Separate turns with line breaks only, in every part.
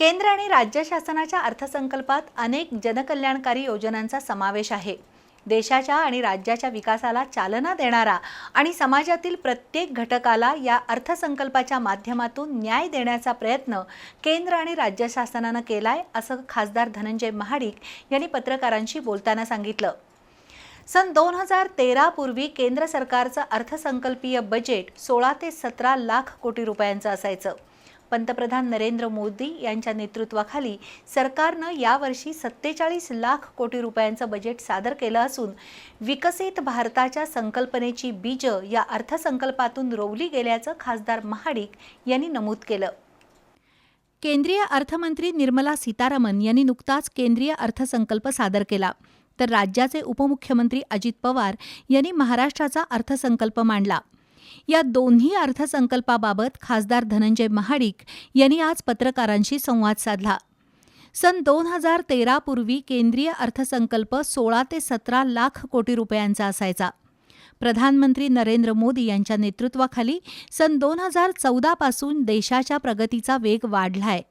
केंद्र आणि राज्य शासनाच्या अर्थसंकल्पात अनेक जनकल्याणकारी योजनांचा समावेश आहे. देशाच्या आणि राज्याच्या विकासाला चालना देणारा आणि समाजातील प्रत्येक घटकाला या अर्थसंकल्पाच्या माध्यमातून न्याय देण्याचा प्रयत्न केंद्र आणि राज्य शासनानं केलाय असं खासदार धनंजय महाडिक यांनी पत्रकारांशी बोलताना सांगितलं. सन दोन हजार तेरापूर्वी केंद्र सरकारचं अर्थसंकल्पीय बजेट सोळा ते सतरा लाख कोटी रुपयांचं असायचं. पंतप्रधान नरेंद्र मोदी यांच्या नेतृत्वाखाली सरकारनं यावर्षी सत्तेचाळीस लाख कोटी रुपयांचं बजेट सादर केलं असून विकसित भारताच्या संकल्पनेची बीजं या अर्थसंकल्पातून रोवली गेल्याचं खासदार महाडिक यांनी नमूद केलं. केंद्रीय अर्थमंत्री निर्मला सीतारामन यांनी नुकताच केंद्रीय अर्थसंकल्प सादर केला. तर राज्याचे उपमुख्यमंत्री अजित पवार यांनी महाराष्ट्राचा अर्थसंकल्प मांडला. या दोन्ही अर्थसंकल्पाबाबत खासदार धनंजय महाडिक यांनी आज पत्रकारांशी संवाद साधला. सन दोन हजार तेरा पूर्वी केंद्रीय अर्थसंकल्प सोळा ते सतरा लाख कोटी रुपयांचा असायचा. प्रधानमंत्री नरेंद्र मोदी यांच्या नेतृत्वाखाली सन दोन हजार चौदापासून देशाच्या प्रगतीचा वेग वाढलाय.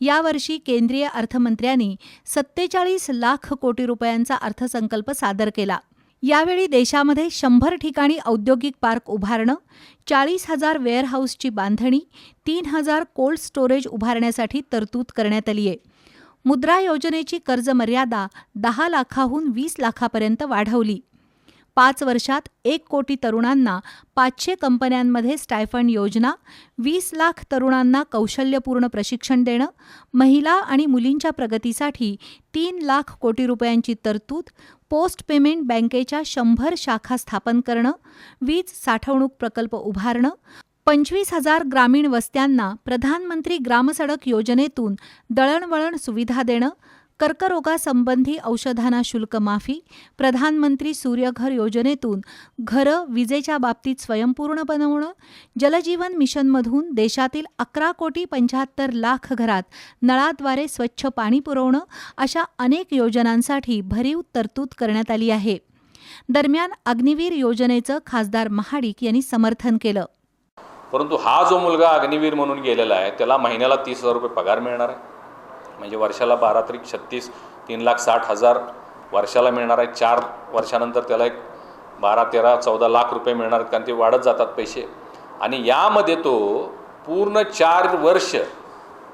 यावर्षी केंद्रीय अर्थमंत्र्यांनी सत्तेचाळीस लाख कोटी रुपयांचा अर्थसंकल्प सादर केला. यावेळी देशामध्ये शंभर ठिकाणी औद्योगिक पार्क उभारणं चाळीस हजार वेअरहाऊसची बांधणी तीन हजार कोल्ड स्टोरेज उभारण्यासाठी तरतूद करण्यात आली आहे मुद्रा योजनेची कर्ज मर्यादा दहा लाखाहून वीस लाखापर्यंत वाढवली. पाच वर्षात एक कोटी तरुणांना पाचशे कंपन्यांमध्ये स्टायफंड योजना वीस लाख तरुणांना कौशल्यपूर्ण प्रशिक्षण देणं महिला आणि मुलींच्या प्रगतीसाठी तीन लाख कोटी रुपयांची तरतूद पोस्ट पेमेंट बँकेच्या शंभर शाखा स्थापन करणं वीज साठवणूक प्रकल्प उभारणं पंचवीस हजार ग्रामीण वस्त्यांना प्रधानमंत्री ग्रामसडक योजनेतून दळणवळण सुविधा देणं कर्करोगासंबंधी औषधांना शुल्क माफी प्रधानमंत्री सूर्यघर योजनेतून घरं विजेच्या बाबतीत स्वयंपूर्ण बनवणं जलजीवन मिशनमधून देशातील अकरा कोटी पंच्याहत्तर लाख घरात नळाद्वारे स्वच्छ पाणी पुरवणं अशा अनेक योजनांसाठी भरीव तरतूद करण्यात आली आहे. दरम्यान अग्निवीर योजनेचं खासदार महाडिक यांनी समर्थन केलं.
परंतु हा जो मुलगा अग्निवीर म्हणून गेलेला आहे त्याला महिन्याला तीस हजार रुपये पगार मिळणार आहे. म्हणजे वर्षाला बारा त्रिक छत्तीस तीन लाख साठ हजार वर्षाला मिळणार आहे. चार वर्षानंतर त्याला एक बारा तेरा चौदा लाख रुपये मिळणार आहेत कारण ते वाढत जातात पैसे. आणि यामध्ये तो पूर्ण चार वर्ष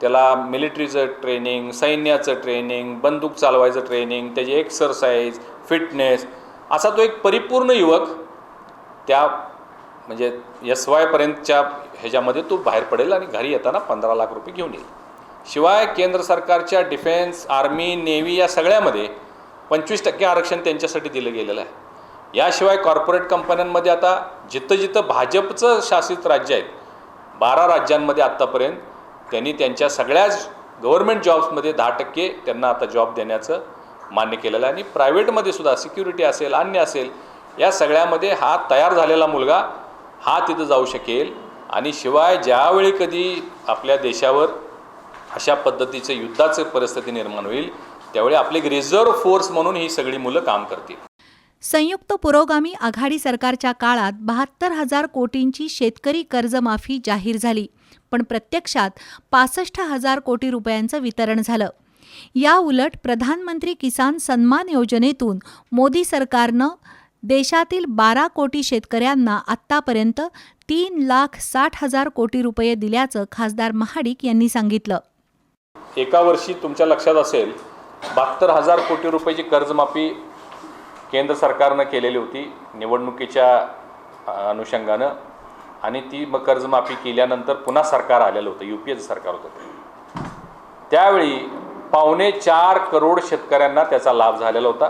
त्याला मिलिटरीचं ट्रेनिंग सैन्याचं ट्रेनिंग बंदूक चालवायचं ट्रेनिंग त्याची एक्सरसाइज फिटनेस असा तो एक परिपूर्ण युवक त्या म्हणजे एस वायपर्यंतच्या ह्याच्यामध्ये तो बाहेर पडेल आणि घरी येताना पंधरा लाख रुपये घेऊन येईल. शिवाय केंद्र सरकारच्या डिफेन्स आर्मी नेव्ही या सगळ्यामध्ये पंचवीस टक्के आरक्षण त्यांच्यासाठी दिलं गेलेलं आहे. याशिवाय कॉर्पोरेट कंपन्यांमध्ये आता जिथं जिथं भाजपचं शासित राज्य आहेत बारा राज्यांमध्ये आत्तापर्यंत त्यांनी त्यांच्या सगळ्याच गव्हर्मेंट जॉब्समध्ये दहा टक्के त्यांना आता जॉब देण्याचं मान्य केलेलं आहे. आणि प्रायव्हेटमध्ये सुद्धा सिक्युरिटी असेल अन्य असेल या सगळ्यामध्ये हा तयार झालेला मुलगा हा तिथं जाऊ शकेल. आणि शिवाय ज्यावेळी कधी आपल्या देशावर अशा पद्धतीचे युद्धाचे परिस्थिती निर्माण होईल. त्यावेळी आपली एक रिझर्व्ह फोर्स म्हणून ही सगळी मुलं काम करतील.
संयुक्त पुरोगामी आघाडी सरकारच्या काळात बहात्तर हजार कोटींची शेतकरी कर्जमाफी जाहीर झाली पण प्रत्यक्षात पासष्ट हजार कोटी रुपयांचं वितरण झालं. या उलट प्रधानमंत्री किसान सन्मान योजनेतून मोदी सरकारनं देशातील बारा कोटी शेतकऱ्यांना आत्तापर्यंत तीन लाख साठ हजार कोटी रुपये दिल्याचं खासदार महाडिक यांनी सांगितलं.
एका वर्षी तुमच्या लक्षात असेल बहात्तर हजार कोटी रुपयाची कर्जमाफी केंद्र सरकारनं केलेली होती निवडणुकीच्या अनुषंगानं. आणि ती मग कर्जमाफी केल्यानंतर पुन्हा सरकार आलेलं होतं यू पी एचं सरकार होतं त्यावेळी पावणे चार करोड शेतकऱ्यांना त्याचा लाभ झालेला होता.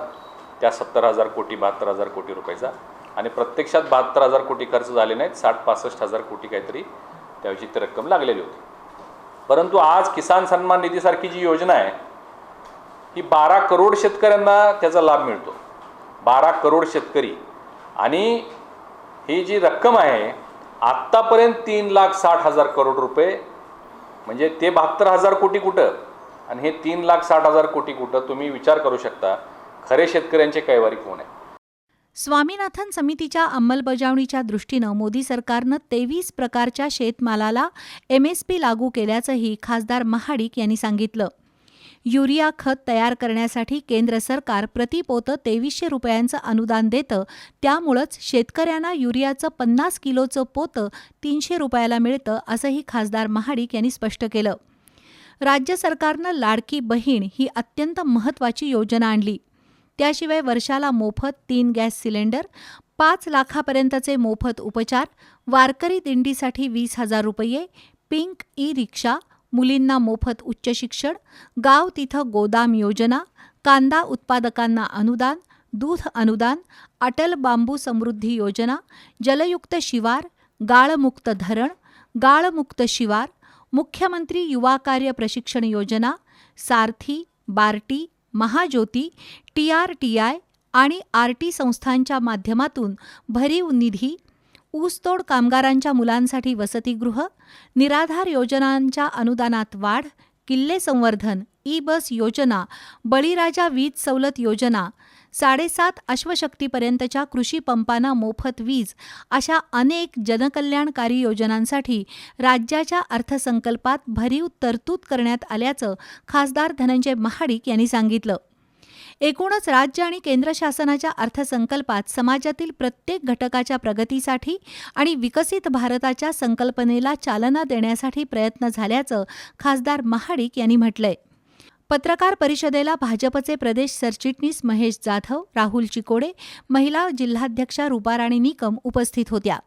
त्या सत्तर हजार कोटी बहात्तर हजार कोटी रुपयाचा. आणि प्रत्यक्षात बहात्तर हजार कोटी खर्च झाले नाहीत साठ पासष्ट हजार कोटी काहीतरी त्यावेळी ती रक्कम लागलेली होती. परंतु आज किसान सन्मान निधीसारखी जी योजना आहे ही बारा करोड शेतकऱ्यांना त्याचा लाभ मिळतो. बारा करोड शेतकरी. आणि ही जी रक्कम आहे आत्तापर्यंत तीन लाख साठ हजार करोड रुपये म्हणजे ते बहात्तर हजार कोटी कुठं? आणि हे तीन लाख साठ हजार कोटी कुठं? तुम्ही विचार करू शकता. खरे शेतकऱ्यांचे कैवारी कोण आहे?
स्वामीनाथन समितीच्या अंमलबजावणीच्या दृष्टीनं मोदी सरकारनं तेवीस प्रकारच्या शेतमालाला एम एस पी लागू केल्याचंही खासदार महाडिक यांनी सांगितलं. युरिया खत तयार करण्यासाठी केंद्र सरकार प्रतिपोतं तेवीसशे रुपयांचं अनुदान देतं. त्यामुळंच शेतकऱ्यांना युरियाचं पन्नास किलोचं पोतं तीनशे रुपयाला मिळतं असंही खासदार महाडिक यांनी स्पष्ट केलं. राज्य सरकारनं लाडकी बहीण ही अत्यंत महत्त्वाची योजना आणली. त्याशिवाय वर्षाला मोफत तीन गॅस सिलेंडर पाच लाखापर्यंतचे मोफत उपचार वारकरी दिंडीसाठी वीस हजार रुपये पिंक ई रिक्षा मुलींना मोफत उच्च शिक्षण गाव तिथं गोदाम योजना कांदा उत्पादकांना अनुदान दूध अनुदान अटल बांबू समृद्धी योजना जलयुक्त शिवार गाळमुक्त धरण गाळमुक्त शिवार मुख्यमंत्री युवा कार्य प्रशिक्षण योजना Sarthi Barti Mahajyoti T R T I आणि आर टी संस्थांच्या माध्यमातून भरीव निधी ऊसतोड कामगारांच्या मुलांसाठी वसतिगृह निराधार योजनांच्या अनुदानात वाढ किल्ले संवर्धन ई बस योजना बळीराजा वीज सवलत योजना साडेसात अश्वशक्तीपर्यंतच्या कृषी पंपांना मोफत वीज अशा अनेक जनकल्याणकारी योजनांसाठी राज्याच्या अर्थसंकल्पात भरीव तरतूद करण्यात आल्याचं खासदार धनंजय महाडिक यांनी सांगितलं. एकूणच राज्य आणि केंद्र शासनाच्या अर्थसंकल्पात समाजातील प्रत्येक घटकाच्या प्रगतीसाठी आणि विकसित भारताच्या संकल्पनेला चालना देण्यासाठी प्रयत्न झाल्याचं खासदार महाडिक यांनी म्हटलंय. पत्रकार परिषदेला भाजपचे प्रदेश सरचिटणीस महेश जाधव राहुल चिकोडे महिला जिल्हाध्यक्षा रुपाराणी निकम उपस्थित होत्या.